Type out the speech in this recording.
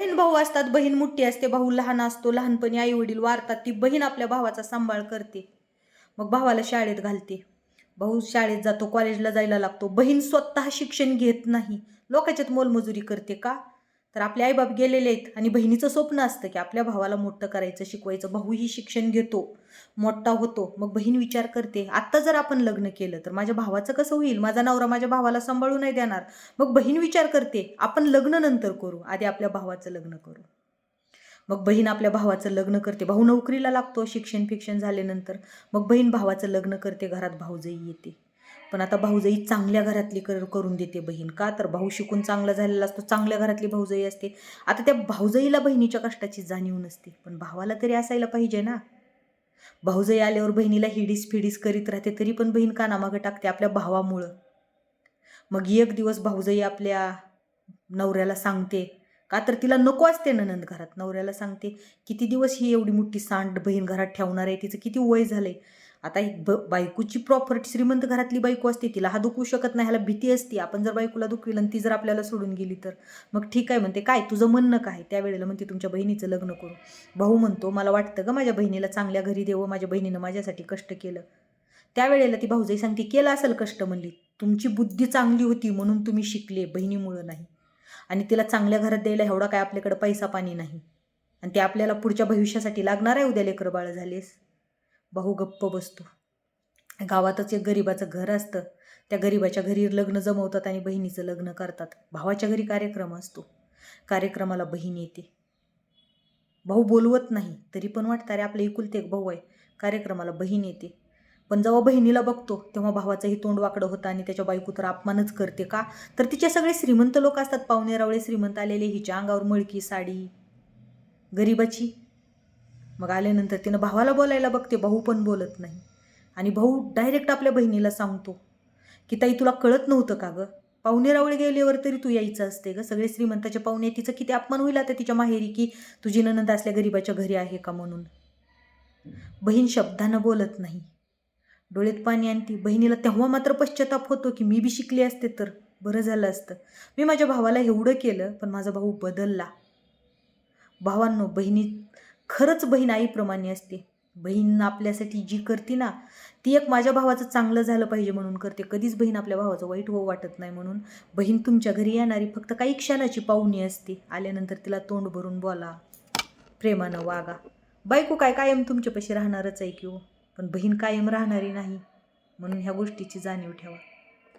बहीण भाऊ असतात बहीण मोठी असते भाऊ लहान असतो लहानपणी आई वडील वारतात ती बहीण आपल्या भावाचा सांभाळ करते. मग भावाला शाळेत घालते. भाऊ शाळेत जातो कॉलेजला जायला लागतो. बहीण स्वतः शिक्षण घेत नाही. लोकांच्यात मोलमजुरी करते का? तर आपले आईबाप गेलेले आहेत आणि बहिणीचं स्वप्न असतं की आपल्या भावाला मोठं करायचं शिकवायचं. भाऊही शिक्षण घेतो मोठा होतो. मग बहीण विचार करते आत्ता जर आपण लग्न केलं तर माझ्या भावाचं कसं होईल? माझा नवरा माझ्या भावाला सांभाळू नाही देणार. मग बहीण विचार करते आपण लग्न नंतर करू आधी आपल्या भावाचं लग्न करू. मग बहीण आपल्या भावाचं लग्न करते भाऊ नोकरीला लागतो शिक्षण फिक्षण झाल्यानंतर. मग बहीण भावाचं लग्न करते घरात भाऊजई येते. पण आता भाऊजाई चांगल्या घरातली कर करून देते बहीण. का तर भाऊ शिकून चांगला झालेला असतो चांगल्या घरातली भाऊजाई असते. आता त्या भाऊजाईला बहिणीच्या कष्टाची जाणीव नसते पण भावाला तरी असायला पाहिजे ना. भाऊजाई आल्यावर बहिणीला हिडीस फिडीस करीत राहते तरी पण बहीण कानामागं टाकते आपल्या भावामुळं. मग एक दिवस भाऊजाई आपल्या नवऱ्याला सांगते का तर तिला नको असते ननंद घरात. नवऱ्याला सांगते किती दिवस ही एवढी मोठी सांड बहीण घरात ठेवणार आहे? तिचं किती वय झालंय? आता ही ब बायकोची प्रॉपर्टी श्रीमंत घरातली बायको असते तिला हा दुखू शकत नाही ह्याला भीती असते. आपण जर बायकोला दुखविलं आणि ती जर आपल्याला सोडून गेली तर? मग ठीक आहे म्हणते काय तुझं म्हणणं काय? त्यावेळेला म्हणते तुमच्या बहिणीचं लग्न करू. भाऊ म्हणतो मला वाटतं ग माझ्या बहिणीला चांगल्या घरी देवं माझ्या बहिणीनं माझ्यासाठी कष्ट केलं. त्यावेळेला ती भाऊजाई सांगते केलं असेल कष्ट म्हणली. तुमची बुद्धी चांगली होती म्हणून तुम्ही शिकले बहिणीमुळं नाही. आणि तिला चांगल्या घरात द्यायला एवढा काय आपल्याकडं पैसा पाणी नाही. आणि ते आपल्याला पुढच्या भविष्यासाठी लागणार आहे उद्या लेकरं बाळ झालेस. भाऊ गप्प बसतो. गावातच एक गरिबाचं घर असतं. त्या गरिबाच्या घरी लग्न जमवतात आणि बहिणीचं लग्न करतात. भावाच्या घरी कार्यक्रम असतो. कार्यक्रमाला बहीण येते. भाऊ बोलवत नाही तरी पण वाटतं अरे आपलं एकुलते एक भाऊ आहे. कार्यक्रमाला बहीण येते. पण जेव्हा बहिणीला बघतो तेव्हा भावाचंही तोंड वाकडं होतं आणि त्याच्या बायको तर अपमानच करते का? तर तिचे सगळे श्रीमंत लोक असतात पाहुणे रावळे श्रीमंत आलेले हिच्या अंगावर मळकी साडी. गरिबाची. मग आल्यानंतर तिनं भावाला बोलायला बघते भाऊ पण बोलत नाही. आणि भाऊ डायरेक्ट आपल्या बहिणीला सांगतो की ताई तुला कळत नव्हतं का गं? पाहुणे रावळे गेल्यावर तरी तू यायचं असते ग? सगळे श्रीमंताच्या पाहुणे तिचं किती अपमान होईल आता तिच्या माहेरी की तुझी ननंद असल्या गरिबाच्या घरी आहे का म्हणून? बहीण शब्दानं बोलत नाही. डोळ्यात पाणी आणती. बहिणीला तेव्हा मात्र पश्चाताप होतो की मी बी शिकले असते तर. बरं झालं असतं. मी माझ्या भावाला एवढं केलं पण माझा भाऊ बदलला. भावांनो बहिणी खरंच बहीण आईप्रमाणे असते. बहीण आपल्यासाठी जी करते ना ती एक माझ्या भावाचं चांगलं झालं पाहिजे म्हणून करते. कधीच बहीण आपल्या भावाचं वाईट होऊ वाटत नाही म्हणून. बहीण तुमच्या घरी येणारी फक्त काही क्षणाची पाहुणी असते. आल्यानंतर तिला तोंड भरून बोला. प्रेमानं वागा. बायको काय कायम तुमच्यापाशी राहणारच आहे की हो? पण बहीण कायम राहणारी नाही म्हणून ह्या गोष्टीची जाणीव ठेवा.